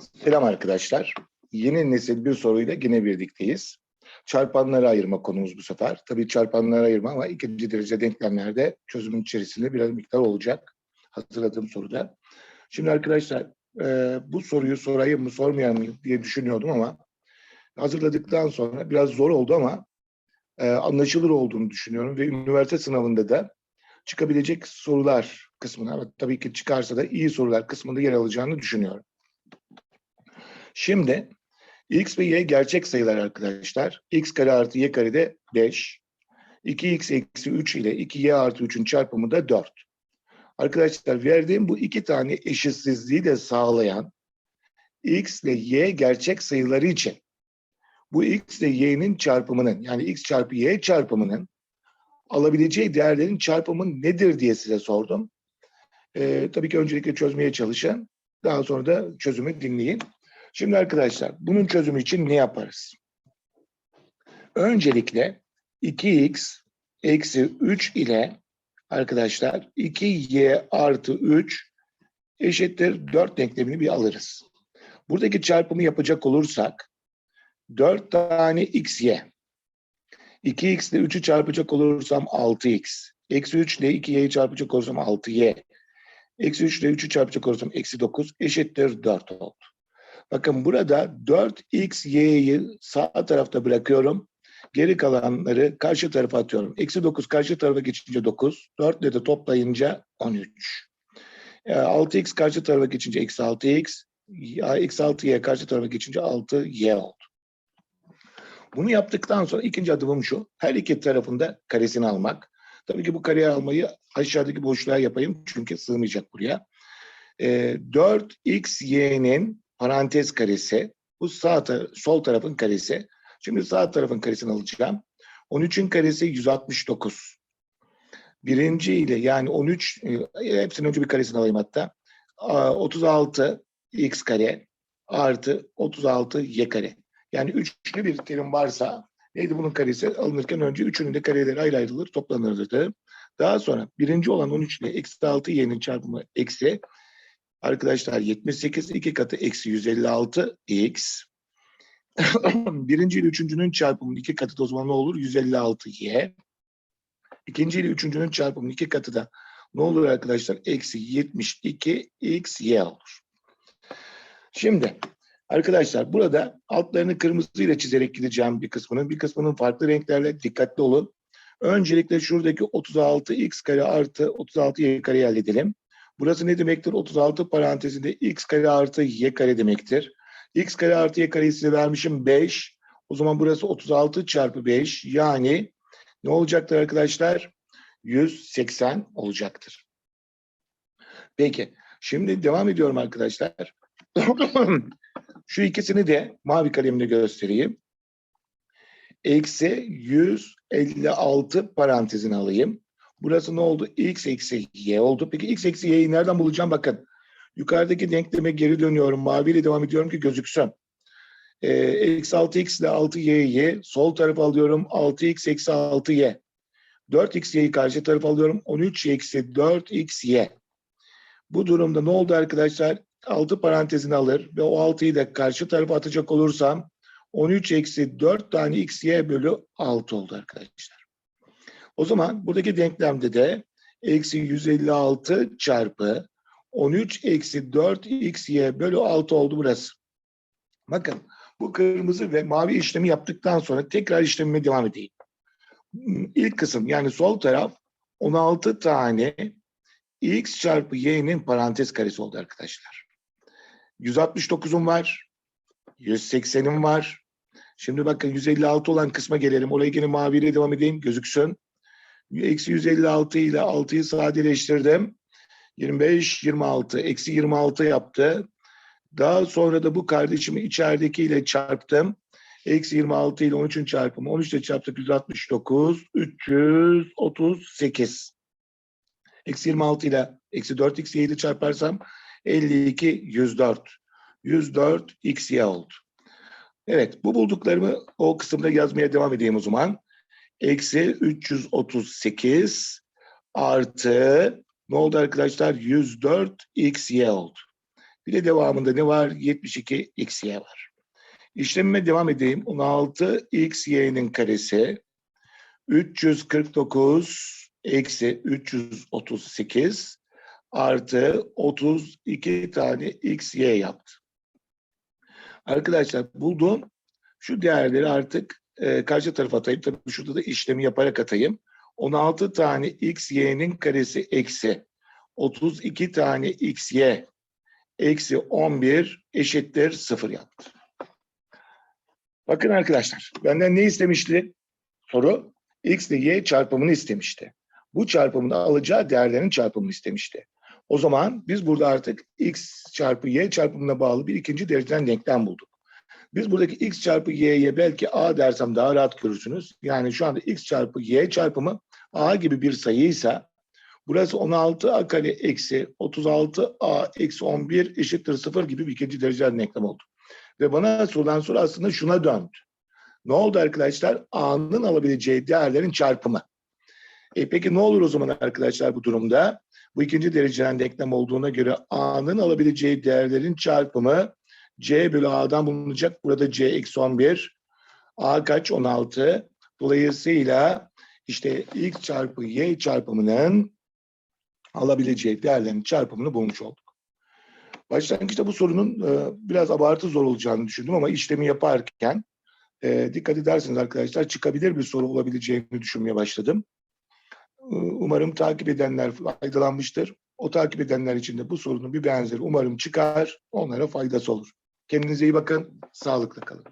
Selam arkadaşlar. Yeni nesil bir soruyla yine birlikteyiz. Çarpanları ayırma konumuz bu sefer. Tabii çarpanları ayırma ama ikinci derece denklemlerde çözümün içerisinde biraz miktar olacak. Hazırladığım soruda. Şimdi arkadaşlar e, bu soruyu sorayım mı sormayayım mı diye düşünüyordum ama hazırladıktan sonra biraz zor oldu ama e, anlaşılır olduğunu düşünüyorum ve üniversite sınavında da çıkabilecek sorular kısmına tabii ki çıkarsa da iyi sorular kısmında yer alacağını düşünüyorum. Şimdi x ve y gerçek sayılar arkadaşlar. x kare artı y kare de 5. 2x eksi 3 ile 2y artı 3'ün çarpımı da 4. Arkadaşlar verdiğim bu iki tane eşitsizliği de sağlayan x ile y gerçek sayıları için bu x ile y'nin çarpımının yani x çarpı y çarpımının alabileceği değerlerin çarpımı nedir diye size sordum. Ee, tabii ki öncelikle çözmeye çalışın. Daha sonra da çözümü dinleyin. Şimdi arkadaşlar bunun çözümü için ne yaparız? Öncelikle 2x eksi 3 ile arkadaşlar 2y artı 3 eşittir 4 denklemini bir alırız. Buradaki çarpımı yapacak olursak 4 tane xy 2x ile 3'ü çarpacak olursam 6x. Eksi 3 ile 2y'yi çarpacak olursam 6y. Eksi 3 ile 3'ü çarpacak olursam eksi 9 eşittir 4 oldu. Bakın burada 4xy'yi sağ tarafta bırakıyorum. Geri kalanları karşı tarafa atıyorum. Eksi 9 karşı tarafa geçince 9. 4 ile de toplayınca 13. 6x karşı tarafa geçince eksi 6x. Eksi 6y karşı tarafa geçince 6y oldu. Bunu yaptıktan sonra ikinci adımım şu. Her iki tarafında karesini almak. Tabii ki bu kareyi almayı aşağıdaki boşluğa yapayım. Çünkü sığmayacak buraya. E, 4xy'nin parantez karesi. Bu sağ tar sol tarafın karesi. Şimdi sağ tarafın karesini alacağım. 13'ün karesi 169. Birinci ile yani 13, e, hepsinin önce bir karesini alayım hatta. 36 x kare artı 36 y kare. Yani üçlü bir terim varsa neydi bunun karesi? Alınırken önce üçünün de kareleri ayrı ayrılır, toplanırdı. Daha sonra birinci olan 13 ile eksi 6 y'nin çarpımı eksi. Arkadaşlar 78 iki katı eksi 156 x. birinci ile üçüncünün çarpımının iki katı da o zaman ne olur? 156 y. İkinci ile üçüncünün çarpımının iki katı da ne olur arkadaşlar? Eksi 72 x y olur. Şimdi Arkadaşlar burada altlarını kırmızıyla çizerek gideceğim bir kısmının, bir kısmının farklı renklerle dikkatli olun. Öncelikle şuradaki 36x kare artı 36y kare elde edelim. Burası ne demektir? 36 parantezinde x kare artı y kare demektir. x kare artı y kareyi size vermişim 5. O zaman burası 36 çarpı 5 yani ne olacaktır arkadaşlar? 180 olacaktır. Peki şimdi devam ediyorum arkadaşlar. Şu ikisini de mavi kalemle göstereyim. Eksi 156 parantezini alayım. Burası ne oldu? X eksi Y oldu. Peki X eksi Y'yi nereden bulacağım? Bakın. Yukarıdaki denkleme geri dönüyorum. Maviyle devam ediyorum ki gözüksün. Ee, eksi 6x ile 6y'yi sol tarafa alıyorum. 6x eksi 6y. 4xy'yi karşı tarafa alıyorum. 13 eksi 4xy. Bu durumda ne oldu arkadaşlar? 6 parantezini alır ve o 6'yı da karşı tarafa atacak olursam 13 eksi 4 tane xy bölü 6 oldu arkadaşlar. O zaman buradaki denklemde de eksi 156 çarpı 13 eksi 4 xy bölü 6 oldu burası. Bakın bu kırmızı ve mavi işlemi yaptıktan sonra tekrar işlemime devam edeyim. İlk kısım yani sol taraf 16 tane x çarpı y'nin parantez karesi oldu arkadaşlar. 169'um var. 180'im var. Şimdi bakın 156 olan kısma gelelim. Orayı yine maviyle devam edeyim. Gözüksün. Eksi 156 ile 6'yı sadeleştirdim. 25, 26. Eksi 26 yaptı. Daha sonra da bu kardeşimi içeridekiyle çarptım. Eksi 26 ile 13'ün çarpımı. 13 ile çarptık 169. 338. Eksi 26 ile eksi 4 x ile çarparsam 52, 104. 104 xy oldu. Evet, bu bulduklarımı o kısımda yazmaya devam edeyim o zaman. Eksi 338 artı ne oldu arkadaşlar? 104 xy oldu. Bir de devamında ne var? 72 xy var. İşlemime devam edeyim. 16 xy'nin karesi 349 eksi 338 artı 32 tane xy yaptı. Arkadaşlar bulduğum şu değerleri artık e, karşı tarafa atayım. Tabii şurada da işlemi yaparak atayım. 16 tane xy'nin karesi eksi 32 tane xy eksi 11 eşittir 0 yaptı. Bakın arkadaşlar benden ne istemişti? Soru x ile y çarpımını istemişti. Bu çarpımın alacağı değerlerin çarpımını istemişti. O zaman biz burada artık x çarpı y çarpımına bağlı bir ikinci dereceden denklem bulduk. Biz buradaki x çarpı y'ye belki a dersem daha rahat görürsünüz. Yani şu anda x çarpı y çarpımı a gibi bir sayıysa burası 16a kare eksi 36a eksi 11 eşittir 0 gibi bir ikinci dereceden denklem oldu. Ve bana sorulan soru aslında şuna döndü. Ne oldu arkadaşlar? A'nın alabileceği değerlerin çarpımı. E peki ne olur o zaman arkadaşlar bu durumda? Bu ikinci dereceden denklem olduğuna göre A'nın alabileceği değerlerin çarpımı C bölü A'dan bulunacak. Burada C eksi 11. A kaç? 16. Dolayısıyla işte X çarpı Y çarpımının alabileceği değerlerin çarpımını bulmuş olduk. Başlangıçta bu sorunun e, biraz abartı zor olacağını düşündüm ama işlemi yaparken e, dikkat ederseniz arkadaşlar çıkabilir bir soru olabileceğini düşünmeye başladım. E, Umarım takip edenler faydalanmıştır. O takip edenler için de bu sorunun bir benzeri umarım çıkar, onlara faydası olur. Kendinize iyi bakın, sağlıklı kalın.